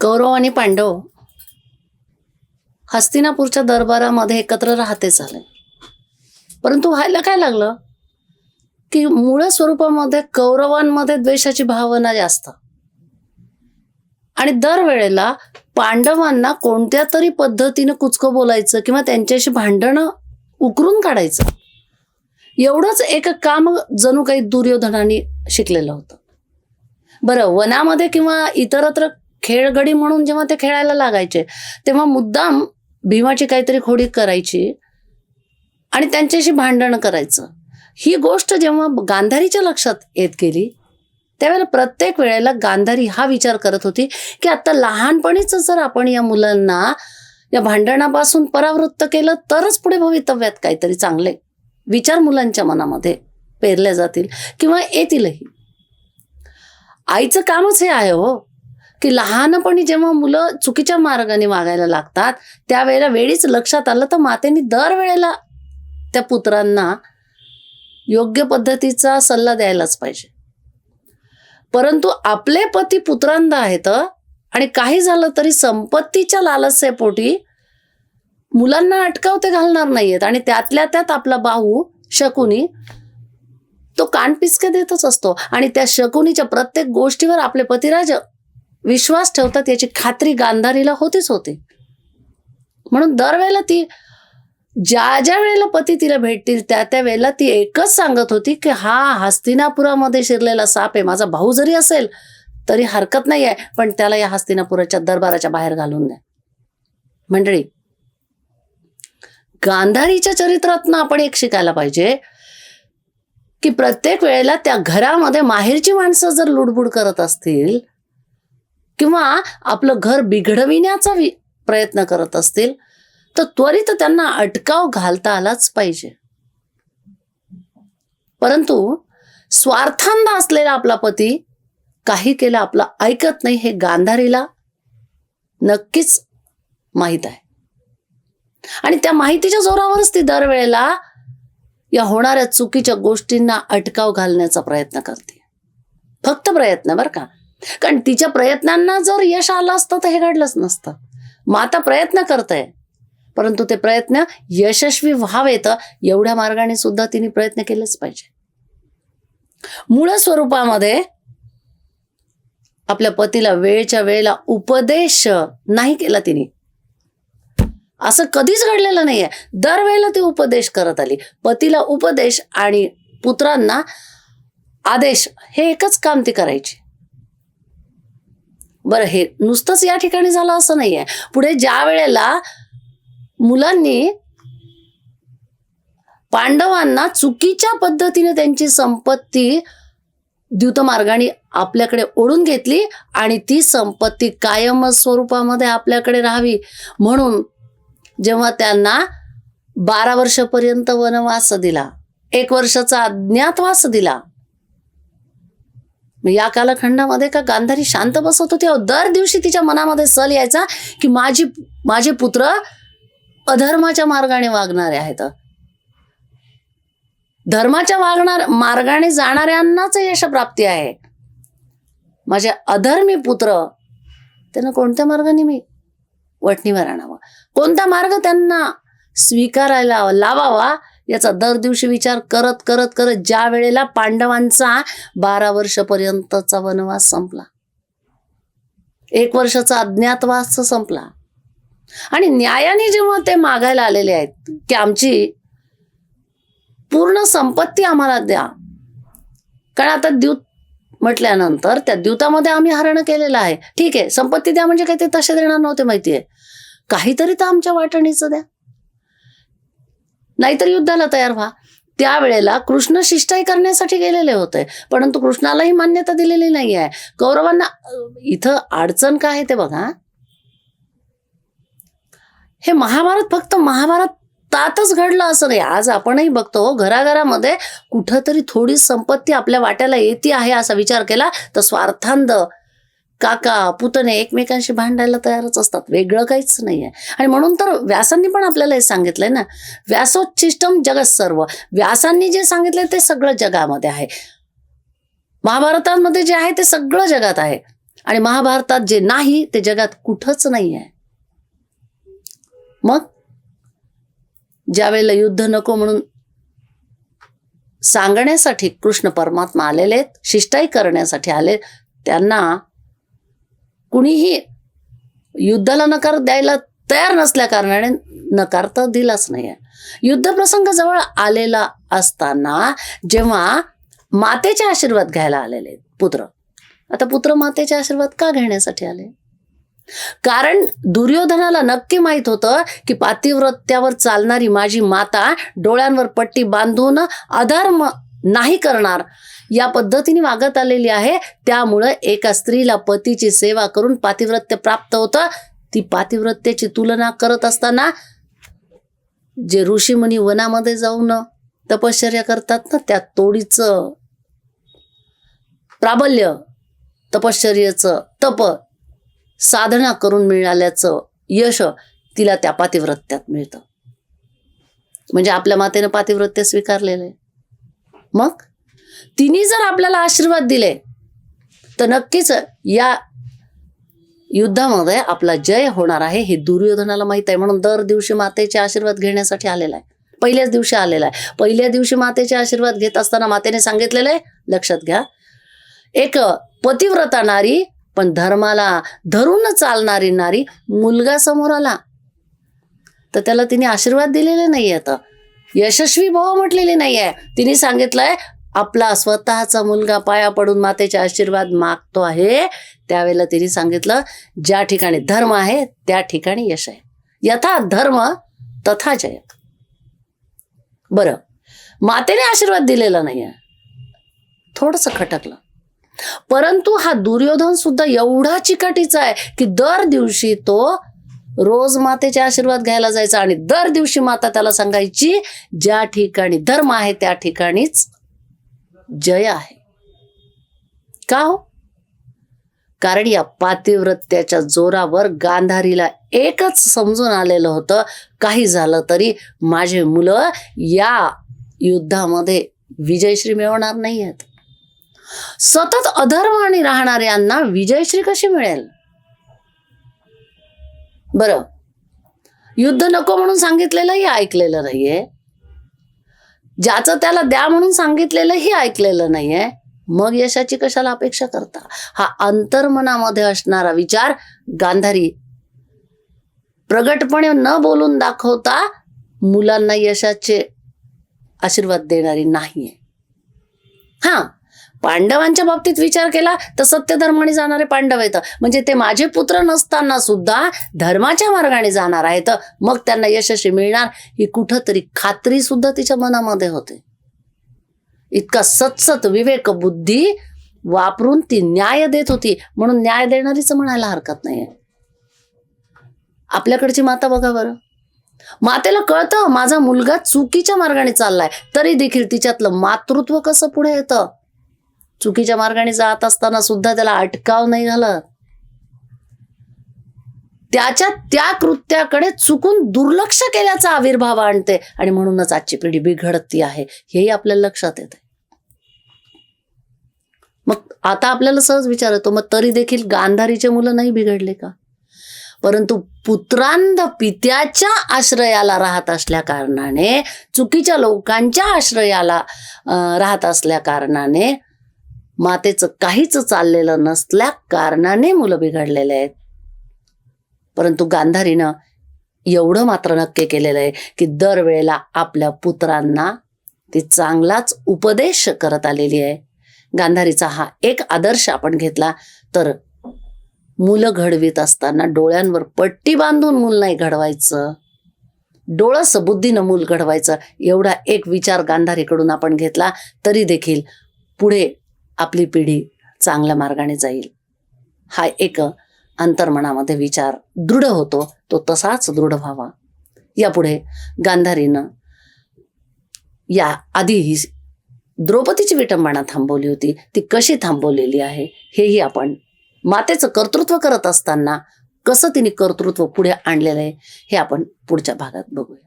कौरव आणि पांडव हस्तिनापूरच्या दरबारामध्ये एकत्र राहते झाले. परंतु व्हायला काय लागलं? की मूळ स्वरूपामध्ये कौरवांमध्ये द्वेषाची भावना जास्त. आणि दरवेळेला पांडवांना कोणत्या तरी पद्धतीनं कुचकं बोलायचं किंवा त्यांच्याशी भांडणं उकरून काढायचं एवढंच एक काम जणू काही दुर्योधनाने शिकलेलं होतं. बरं वनामध्ये किंवा इतरत्र खेळगडी म्हणून जेव्हा ते खेळायला लागायचे तेव्हा मुद्दाम भीमाची काहीतरी खोडी करायची आणि त्यांच्याशी भांडण करायचं. ही गोष्ट जेव्हा गांधारीच्या लक्षात येत गेली त्यावेळेला प्रत्येक वेळेला गांधारी हा विचार करत होती की आता लहानपणीच जर आपण या मुलांना या भांडणापासून परावृत्त केलं तरच पुढे भवितव्यात काहीतरी चांगले. विचार मुलांच्या मनामध्ये पेरले जातील किंवा येतीलही. आईचं कामच हे आहे हो. की लहानपणी जेव्हा मुलं चुकीच्या मार्गाने वागायला लागतात त्यावेळेला वेळीच लक्षात आलं तर मातेने दरवेळेला त्या पुत्रांना योग्य पद्धतीचा सल्ला द्यायलाच पाहिजे. परंतु आपले पती पुत्रांदा आहेत आणि काही झालं तरी संपत्तीच्या लालसेपोटी मुलांना अटकावते घालणार नाहीयेत आणि त्यातल्या त्यात आपला बाहू शकुनी तो कानपिचके देतच असतो. आणि त्या शकुनीच्या प्रत्येक गोष्टीवर आपले पतिराज विश्वास ठेवतात याची खात्री गांधारीला होतीच होती. म्हणून दरवेळेला ती ज्या ज्या वेळेला पती तिला भेटतील त्या त्या वेळेला ती एकच सांगत होती की हा हस्तिनापुरामध्ये शिरलेला साप आहे माझा भाऊ जरी असेल तरी हरकत नाही आहे पण त्याला या हस्तिनापुराच्या दरबाराच्या बाहेर घालून द्या. मंडळी गांधारीच्या चरित्रातनं आपण एक शिकायला पाहिजे की प्रत्येक वेळेला त्या घरामध्ये माहेरची माणसं जर लुडबुड करत असतील किंवा आपलं घर बिघडविण्याचा प्रयत्न करत असतील तर त्वरित त्यांना अटकाव घालता आलाच पाहिजे. परंतु स्वार्थांध असलेला आपला पती काही केलं आपलं ऐकत नाही हे गांधारीला नक्कीच माहीत आहे. आणि त्या माहितीच्या जोरावरच ती दरवेळेला या होणाऱ्या चुकीच्या गोष्टींना अटकाव घालण्याचा प्रयत्न करते. फक्त प्रयत्न बरं का. कारण तिच्या प्रयत्नांना जर यश आलं असतं तर हे घडलंच नसतं. माता प्रयत्न करते परंतु ते प्रयत्न यशस्वी व्हावेत एवढ्या मार्गाने सुद्धा तिने प्रयत्न केलेच पाहिजे. मूळ स्वरूपामध्ये आपल्या पतीला वेळच्या वेळेला उपदेश नाही केला तिने. असं कधीच घडलेलं नाहीये. दरवेळेला ती उपदेश करत आली. पतीला उपदेश आणि पुत्रांना आदेश हे एकच काम ती करायची. बरं हे नुसतंच या ठिकाणी झालं असं नाहीये. पुढे ज्या वेळेला मुलांनी पांडवांना चुकीच्या पद्धतीने त्यांची संपत्ती द्युतमार्गाने आपल्याकडे ओढून घेतली आणि ती संपत्ती कायम स्वरूपामध्ये आपल्याकडे राहावी. म्हणून जेव्हा त्यांना बारा वर्षापर्यंत वनवास दिला एक वर्षाचा अज्ञातवास दिला मग या कालखंडामध्ये का गांधारी शांत बसत होती? दर दिवशी तिच्या मनामध्ये सल यायचा की माझी माझे पुत्र अधर्माच्या मार्गाने वागणारे आहेत. धर्माच्या वागणार मार्गाने जाणाऱ्यांनाच यशप्राप्ती आहे. माझे अधर्मी पुत्र त्यांना कोणत्या मार्गाने मी वटणीवर आणावं? कोणता मार्ग त्यांना स्वीकारायला लावावा? याचा दर दिवशी विचार करत करत करत ज्या वेळेला पांडवांचा बारा वर्षपर्यंतचा वनवास संपला. एक वर्षाचा अज्ञातवास संपला. आणि न्यायाने जेव्हा ते मागायला आलेले आहेत की आमची पूर्ण संपत्ती आम्हाला द्या. कारण आता द्यूत म्हटल्यानंतर त्या द्यूतामध्ये आम्ही हरण केलेलं आहे. ठीक आहे संपत्ती द्या म्हणजे काही ते तसे देणार नव्हते माहितीये. काहीतरी तर आमच्या वाटणीचं द्या. नाहीतर युद्धाला तयार व्हा. त्यावेळेला कृष्ण शिष्टाई करण्यासाठी गेलेले होते. परंतु कृष्णालाही मान्यता दिलेली नाही आहे. कौरवांना इथं अडचण काय आहे ते बघा. हे महाभारत फक्त महाभारतातच घडलं असं नाही. आज आपणही बघतो घराघरामध्ये कुठंतरी थोडी संपत्ती आपल्या वाट्याला येते आहे असा विचार केला तर स्वार्थांध काका पुतणे एकमेकांशी भांडायला तयारच असतात. वेगळं काहीच नाही आहे आणि म्हणून तर व्यासांनी पण आपल्याला हे सांगितलंय ना व्यासोच्छिष्टम जगत सर्व. व्यासांनी जे सांगितलंय ते सगळं जगामध्ये आहे. महाभारतामध्ये जे आहे ते सगळं जगात आहे. आणि महाभारतात जे नाही ते जगात कुठंच नाही आहे मग? ज्यावेळेला युद्ध नको म्हणून सांगण्यासाठी कृष्ण परमात्मा आलेले आहेत, शिष्टाई करण्यासाठी आले त्यांना कुणीही युद्धाला नकार द्यायला तयार नसल्या कारणाने नकार तर दिलाच नाही युद्धप्रसंग युद्ध प्रसंग जवळ आलेला असताना जेव्हा मातेचे आशीर्वाद घ्यायला आलेले पुत्र आता पुत्र मातेचे आशीर्वाद का घेण्यासाठी आले? कारण दुर्योधनाला नक्की माहीत होतं की पातिव्रत्यावर चालणारी माझी माता डोळ्यांवर पट्टी बांधून अधर्म नाही करणार या पद्धतीने वागत आलेली आहे. त्यामुळं एका स्त्रीला पतीची सेवा करून पातिव्रत्य प्राप्त होतं. ती पातिव्रत्याची तुलना करत असताना जे ऋषीमुनी वनामध्ये जाऊन तपश्चर्या करतात ना त्या तोडीचं प्राबल्य तपश्चर्याचं तप साधना करून मिळाल्याचं यश तिला त्या पातिव्रत्यात मिळतं. म्हणजे आपल्या मातेनं पातिव्रत्य स्वीकारलेलं आहे. मग? तिने जर आपल्याला आशीर्वाद दिले तर नक्कीच या युद्धामध्ये आपला जय होणार आहे. हे दुर्योधनाला माहीत आहे. म्हणून दर दिवशी मातेचे आशीर्वाद घेण्यासाठी आलेला आहे. पहिल्याच दिवशी आलेला आहे. पहिल्या दिवशी मातेचे आशीर्वाद घेत असताना मातेने सांगितलेलं आहे लक्षात घ्या. एक पतिव्रता नारी पण धर्माला धरून चालणारी नारी मुलगा समोर आला. तर त्याला तिने आशीर्वाद दिलेले नाही आता. यशस्वी भाव म्हटलेली नाही आहे तिने सांगितलंय आपला स्वतःचा मुलगा पाया पडून मातेचे आशीर्वाद मागतो आहे. त्यावेळेला तिने सांगितलं ज्या ठिकाणी धर्म आहे त्या ठिकाणी यश आहे. यथा धर्म तथा जय. बरं. मातेने आशीर्वाद दिलेला नाही आहे थोडस खटकलं. परंतु हा दुर्योधन सुद्धा एवढा चिकाटीचा आहे की दर दिवशी तो रोज मातेचे आशीर्वाद घ्यायला जायचा आणि दर दिवशी माता त्याला सांगायची ज्या ठिकाणी धर्म आहे त्या ठिकाणीच जय आहे. का हो? कारण या पातिव्रत्याच्या जोरावर गांधारीला एकच समजून आलेलं होतं. काही झालं तरी माझे मुलं या युद्धामध्ये विजयश्री मिळवणार नाही आहेत सतत आणि राहणाऱ्यांना विजयश्री कशी मिळेल? बरं. युद्ध नको म्हणून सांगितलेलंही ऐकलेलं नाहीये. ज्याचं त्याला द्या म्हणून सांगितलेलंही ऐकलेलं नाहीये मग यशाची कशाला अपेक्षा करता? हा अंतर्मनामध्ये असणारा विचार गांधारी प्रगटपणे न बोलून दाखवता मुलांना यशाचे आशीर्वाद देणारी नाहीये. हा. पांडवांच्या बाबतीत विचार केला तर सत्यधर्माने जाणारे पांडव आहेत. म्हणजे ते माझे पुत्र नसताना सुद्धा धर्माच्या मार्गाने जाणार आहेत. मग त्यांना यशस्वी मिळणार ही कुठंतरी खात्री सुद्धा तिच्या मनामध्ये होते. इतका सतसत विवेक बुद्धी वापरून ती न्याय देत होती. म्हणून न्याय देणारीच म्हणायला हरकत नाहीये. आपल्याकडची माता बघा बरं. मातेला कळतं माझा मुलगा चुकीच्या मार्गाने चाललाय. तरी देखील तिच्यातलं मातृत्व कसं पुढे येतं? चुकीच्या मार्गाने जात असताना सुद्धा त्याला अटकाव नाही झाला. त्याच्या त्या कृत्याकडे चुकून दुर्लक्ष केल्याचा आविर्भाव आणते आणि म्हणूनच आजची पिढी बिघडती आहे. हेही आपल्याला लक्षात येते मग आता आपल्याला सहज विचार येतो मग तरी देखील गांधारीचे मुलं नाही बिघडले का? परंतु पुत्रांध पित्याच्या आश्रयाला राहत असल्या कारणाने चुकीच्या लोकांच्या आश्रयाला राहत असल्या कारणाने मातेचं काहीच चाललेलं नसल्या कारणाने मुलं बिघडलेले आहेत. परंतु गांधारीनं एवढं मात्र नक्की केलेलं आहे की दरवेळेला आपल्या पुत्रांना ती चांगलाच उपदेश करत आलेली आहे. गांधारीचा हा एक आदर्श आपण घेतला तर मुलं घडवीत असताना डोळ्यांवर पट्टी बांधून मूल नाही घडवायचं. डोळस बुद्धीनं मूल घडवायचं. एवढा एक विचार गांधारीकडून आपण घेतला तरी देखील पुढे आपली पिढी चांगल्या मार्गाने जाईल. हा एक अंतर्मनामध्ये विचार दृढ होतो तो तसाच दृढ व्हावा. यापुढे गांधारीनं या आधी ही द्रौपदीची विटंबना थांबवली होती ती कशी थांबवलेली आहे हेही आपण मातेचं कर्तृत्व करत असताना कसं तिने कर्तृत्व पुढे आणलेलं आहे हे आपण पुढच्या भागात बघूया.